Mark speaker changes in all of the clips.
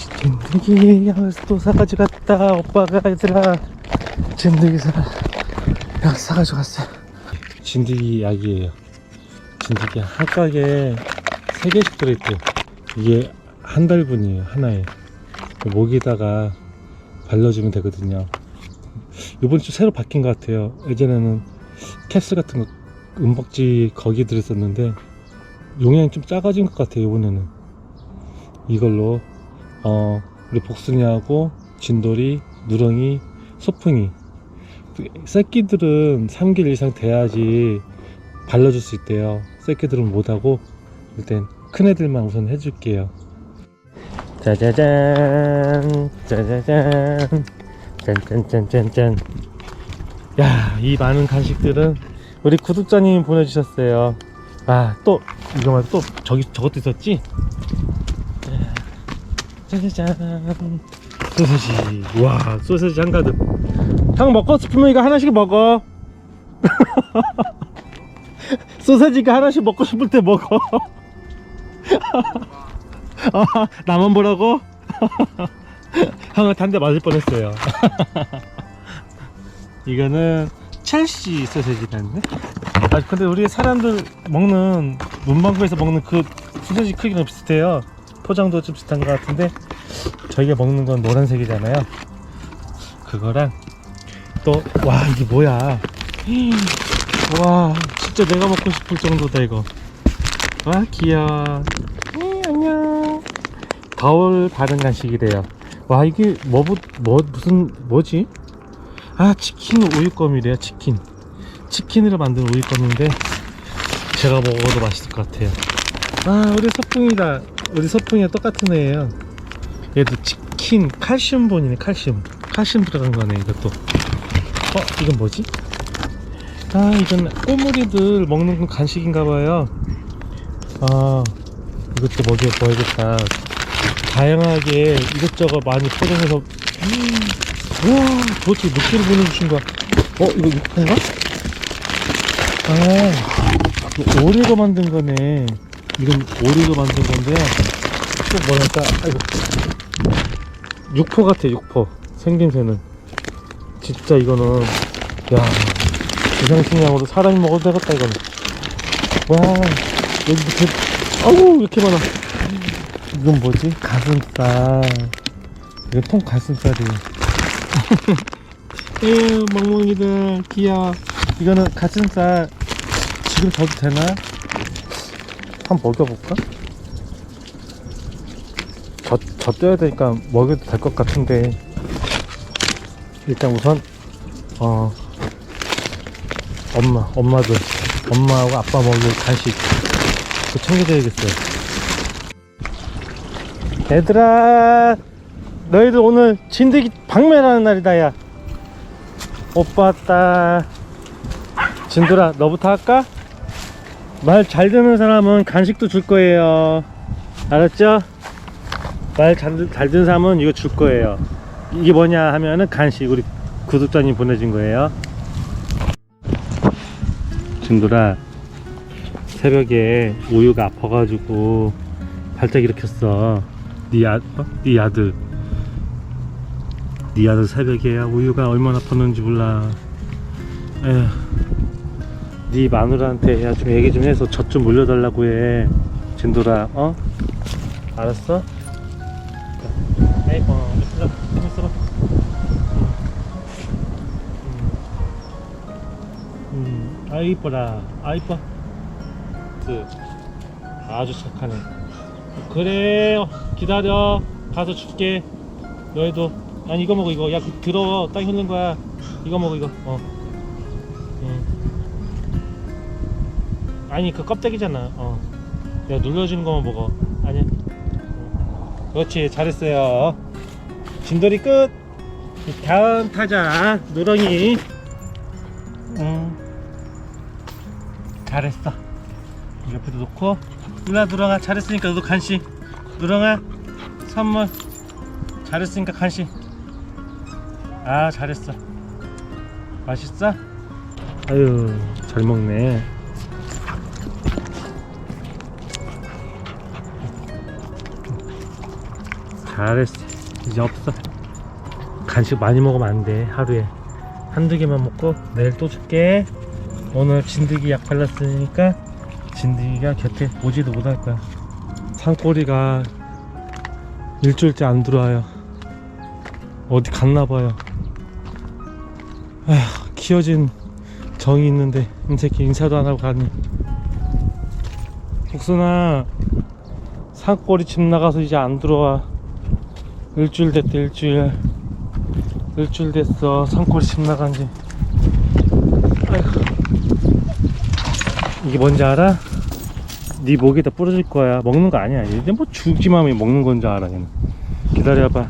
Speaker 1: 진드기 또 사가지고 갔다. 오빠가 얘들아. 진드기 사약 사가지고 갔어. 진드기 약이에요. 진드기 한 가게에 세 개씩 들어있대요. 이게 한 달분이에요 하나에. 목에다가 발라주면 되거든요. 이번 주 새로 바뀐 것 같아요. 예전에는 캡슐 같은 거 은박지 거기 들었었는데 용량이 좀 작아진 것 같아요 이번에는. 이걸로 어 우리 복순이하고 진돌이 누렁이 소풍이. 그 새끼들은 3개월 이상 돼야지 발라줄 수 있대요. 새끼들은 못하고 일단 큰 애들만 우선 해줄게요. 짜자잔 짜자잔 짠짠짠짠짠. 야이 많은 간식들은 우리 구독자님이 보내주셨어요. 아또 이거 말고 또 저기 저것도 있었지 짜자잔 소세지. 와 소세지 한가득. 형 먹고 싶으면 이거 하나씩 먹어. 소세지가 하나씩 먹고 싶을 때 먹어. 아, 나만 보라고? 형은 단대 맞을 뻔했어요. 이거는 첼시 소세지라는데? 아 근데 우리 사람들 먹는 문방구에서 먹는 그 소세지 크기랑 비슷해요. 포장도 좀 비슷한 것 같은데 저희가 먹는 건 노란색이잖아요. 그거랑 또 와 이게 뭐야? 와 진짜 내가 먹고 싶을 정도다 이거. 와 귀여워. 네, 안녕. 가을 바른 간식이래요. 와 이게 뭐, 부- 뭐 무슨 뭐지? 아 치킨 우유껌이래요 치킨. 치킨으로 만든 우유껌인데 제가 먹어도 맛있을 것 같아요. 아 우리 소풍이다. 우리 소풍이랑 똑같은 애예요 얘도 치킨 칼슘본이네 칼슘. 칼슘 들어간 거네 이것도. 어 이건 뭐지? 아 이건 꼬물이들 먹는 건 간식인가 봐요. 아 이것도 먹여 보야겠다. 다양하게 이것저것 많이 포장해서. 음, 우와 도대체 몇 개를 보내주신 거야. 어 이거 육포인가? 아 오리가 만든 거네. 이건 오리가 만든 건데요 또 뭐랄까? 아이고 육포 같아 육포. 생김새는. 진짜 이거는 야 이상식량으로 사람이 먹어도 되겠다 이거는. 와 여기 밑에 아우 왜 이렇게 많아. 이건 뭐지? 가슴살. 이건 통 가슴살이 에휴 멍멍이들 귀여워. 이거는 가슴살. 지금 줘도 되나? 한번 먹여볼까? 젖, 젖줘야 되니까 먹여도 될 것 같은데. 일단 우선 어 엄마 엄마들 엄마하고 아빠 먹을 간식 그거 챙겨줘야겠어요. 얘들아 너희들 오늘 진드기 방매하는 날이다 야. 오빠 왔다. 진돌아 너부터 할까? 말 잘 듣는 사람은 간식도 줄 거예요. 알았죠? 말잘잘 듣는 사람은 이거 줄 거예요. 이게 뭐냐 하면은 간식 우리 구독자님 보내준 거예요. 진돌아 새벽에 우유가 아파가지고 발작 일으켰어. 네, 아, 어? 네 아들. 네 아들 새벽에 우유가 얼마나 아팠는지 몰라. 에휴. 네 마누라한테 야 좀 얘기 좀 해서 젖좀 물려달라고 해. 진돌아 어? 알았어? 아이고 있어 있어 음, 아 이뻐라 아 이뻐? 그 아주 착하네. 그래 기다려. 가서 줄게. 너희도. 아니 이거 먹어 이거. 야 그, 더러워. 땅 흘린 거야. 이거 먹어 이거. 어. 음. 아니 그 껍데기잖아. 어. 내가 눌러주는 거만 먹어. 아니야. 어. 그렇지 잘했어요 진돌이 끝. 다음 타자 누렁이. 음 잘했어. 옆에도 놓고. 누나 누렁아 잘했으니까 너도 간식. 누렁아 선물. 잘했으니까 간식. 아 잘했어. 맛있어? 아유 잘 먹네. 잘했어 이제 없어. 간식 많이 먹으면 안 돼 하루에. 한두 개만 먹고 내일 또 줄게. 오늘 진드기 약 발랐으니까 진드기가 곁에 오지도 못할 거야. 산꼬리가 일주일째 안 들어와요. 어디 갔나 봐요. 아휴 키워진 정이 있는데 이 새끼 인사도 안 하고 가니. 복순아 산꼬리 집 나가서 이제 안 들어와 일주일 됐대 일주일. 일주일 됐어. 산꼬리 집 나간지. 이게 뭔지 알아? 네 목에다 뿌려줄 거야. 먹는 거 아니야. 이제 뭐 죽지만 왜 먹는 건 줄 알아 얘는. 기다려봐.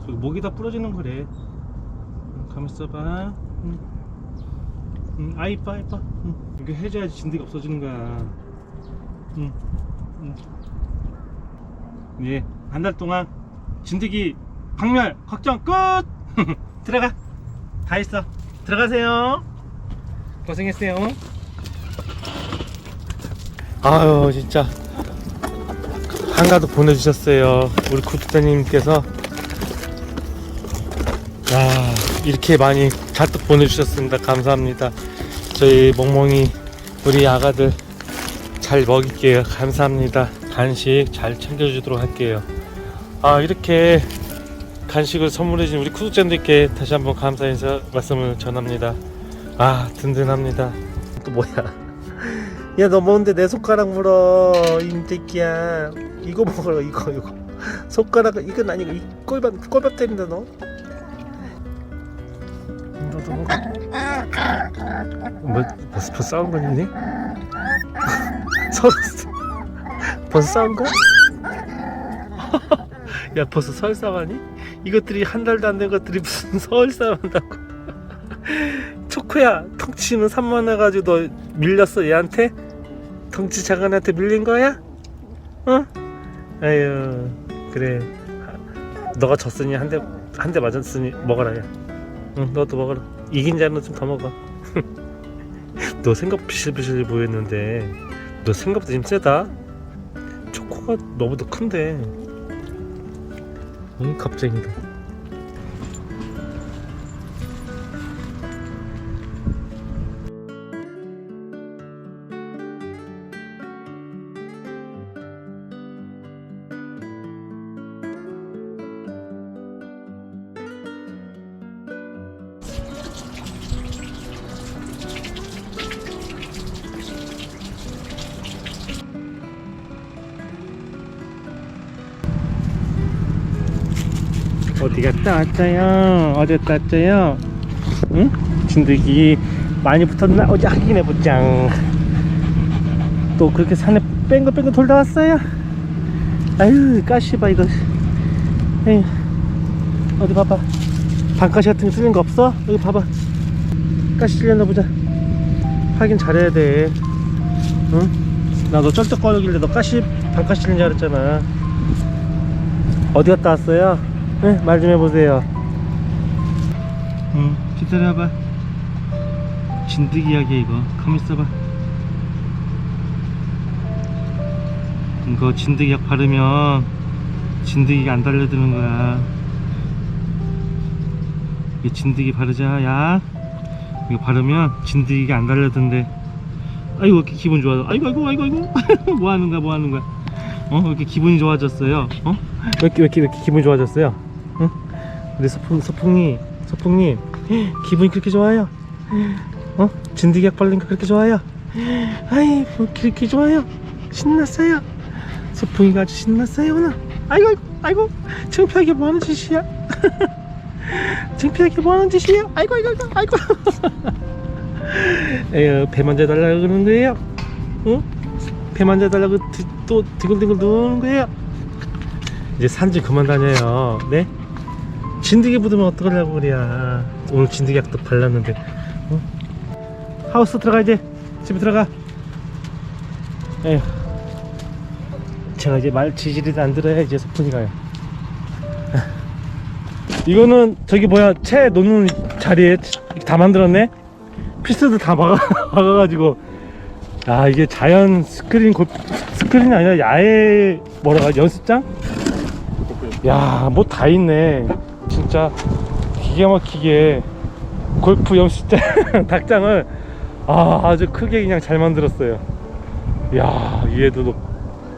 Speaker 1: 저기 목에다 뿌려주는 거래. 응, 가만 있어봐. 응. 응, 아 이뻐 이뻐. 응. 이거 해줘야지 진드기 없어지는 거야. 응. 응. 네, 한 달 동안 진드기 박멸 걱정 끝! 들어가. 다 했어. 들어가세요. 고생했어요. 아유, 진짜. 한가득 보내주셨어요. 우리 구독자님께서. 야, 이렇게 많이 잔뜩 보내주셨습니다. 감사합니다. 저희 멍멍이, 우리 아가들 잘 먹일게요. 감사합니다. 간식 잘 챙겨주도록 할게요. 아, 이렇게 간식을 선물해준 우리 구독자님들께 다시 한번 감사 인사 말씀을 전합니다. 아, 든든합니다. 또 뭐야? 야, 너 뭔데 내 손가락 물어, 이 새끼야. 이거 먹어라, 이거, 이거. 손가락, 이건 아니고, 이 꼴밥, 꼴밥 때린다, 너. 너도 먹어. 뭐, 벌써, 싸운 거 있니? 서로 싸- 벌써 싸운 거야? 야 벌써 설싸하니? 이것들이 한 달도 안 된 것들이 무슨 서울싸움 한다고 초코야 덩치는 산만해가지고 너 밀렸어 얘한테? 덩치 작은 애한테 밀린 거야? 어? 아유 그래 너가 졌으니 한 대 한 대 맞았으니 먹어라 야 응, 너도 먹어라 이긴 자는 좀 더 먹어 너 생각 비실비실 보였는데 너 생각보다 좀 세다 초코가 너보다 큰데 응 갑자기다 어디 갔다 왔어요? 어디 갔다 왔어요? 응? 진드기 많이 붙었나? 어디 확인해보자 또 그렇게 산에 뺑글뺑글 돌다 왔어요? 아유 까시봐 이거 에휴 어디 봐봐 반가시 같은 거 쓸린 거 없어? 여기 봐봐 가시 쓸렸나 보자 확인 잘해야 돼 응? 나 너 쩔쩔거리길래 너 가시 반가시 쓸린 줄 알았잖아 어디 갔다 왔어요? 네, 말 좀 해보세요. 응, 기다려봐. 진드기 이야기 이거. 가만 있어봐. 이거 진드기 약 바르면 진드기가 안 달려드는 거야. 이 진드기 바르자, 약. 이거 바르면 진드기가 안 달려든대. 아이고, 왜 이렇게 기분 좋아. 아이고, 아이고, 아이고, 아이고. 뭐 하는 거야, 뭐 하는 거야. 어, 왜 이렇게 기분이 좋아졌어요? 어? 왜 이렇게, 왜 이렇게, 왜 이렇게 기분이 좋아졌어요? 응? 우리 서풍, 서풍이, 서풍님, 기분이 그렇게 좋아요? 어? 진드기약 발린 거 그렇게 좋아요? 아이, 뭐 그렇게 좋아요? 신났어요? 서풍이가 아주 신났어요, 오늘? 아이고, 아이고, 창피하게 뭐 하는 짓이야? 창피하게 뭐 하는 짓이야? 아이고, 아이고, 아이고, 아이고. 배 만져달라고 그러는 거예요? 응? 배 만져달라고 드, 또 디글디글 누우는 거예요? 이제 산지 그만 다녀요. 네? 진드기 묻으면 어떡하려고 그래야. 오늘 진드기 약도 발랐는데. 어? 하우스 들어가 이제. 집에 들어가. 에휴. 제가 이제 말 지지리도 안 들어야 이제 소풍이 가요. 이거는 저기 뭐야 채 놓는 자리에 다 만들었네. 피스도 다 막아 막아가지고. 아 이게 자연 스크린 골 스크린이 아니라 야외 뭐라 가 연습장? 야, 뭐 다 있네. 진짜 기가 막히게 골프 연습장 닭장을 아, 아주 크게 그냥 잘 만들었어요. 야, 위에도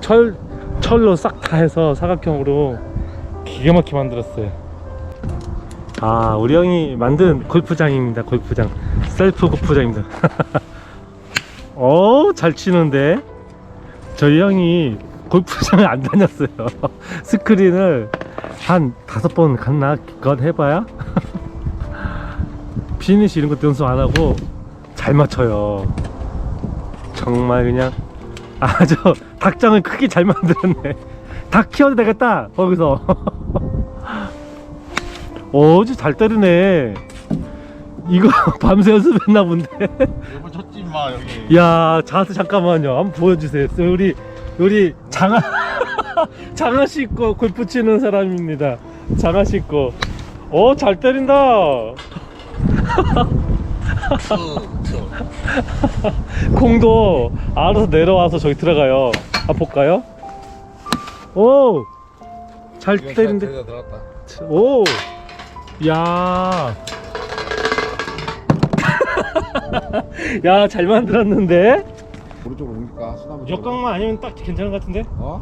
Speaker 1: 철 철로 싹 다 해서 사각형으로 기가 막히게 만들었어요. 아, 우리 형이 만든 골프장입니다. 골프장. 셀프 골프장입니다. 어, 잘 치는데. 저희 형이 골프장을 안 다녔어요. 스크린을 한 다섯 번 갔나 기껏 해봐야 피니시 이런 것도 연습 안 하고 잘 맞춰요. 정말 그냥 아저 닭장을 크게 잘 만들었네. 닭 키워도 되겠다 거기서. 어주 잘 때리네. 이거 밤새 연습했나 본데.
Speaker 2: 일본 쳤지 마 여기.
Speaker 1: 야, 자세 잠깐만요. 한번 보여주세요. 우리 우리 장아 장아 씨거 골프 치는 사람입니다. 장아 씨거. 어, 잘 때린다. 공도 알아서 내려와서 저기 들어가요. 한번 볼까요? 오, 잘 때린데.
Speaker 2: 들어갔다.
Speaker 1: 오, 야, 야, 잘 만들었는데.
Speaker 2: 오른쪽으로 옮길까?
Speaker 1: 역광만 아니면 딱 괜찮은 것 같은데?
Speaker 2: 어?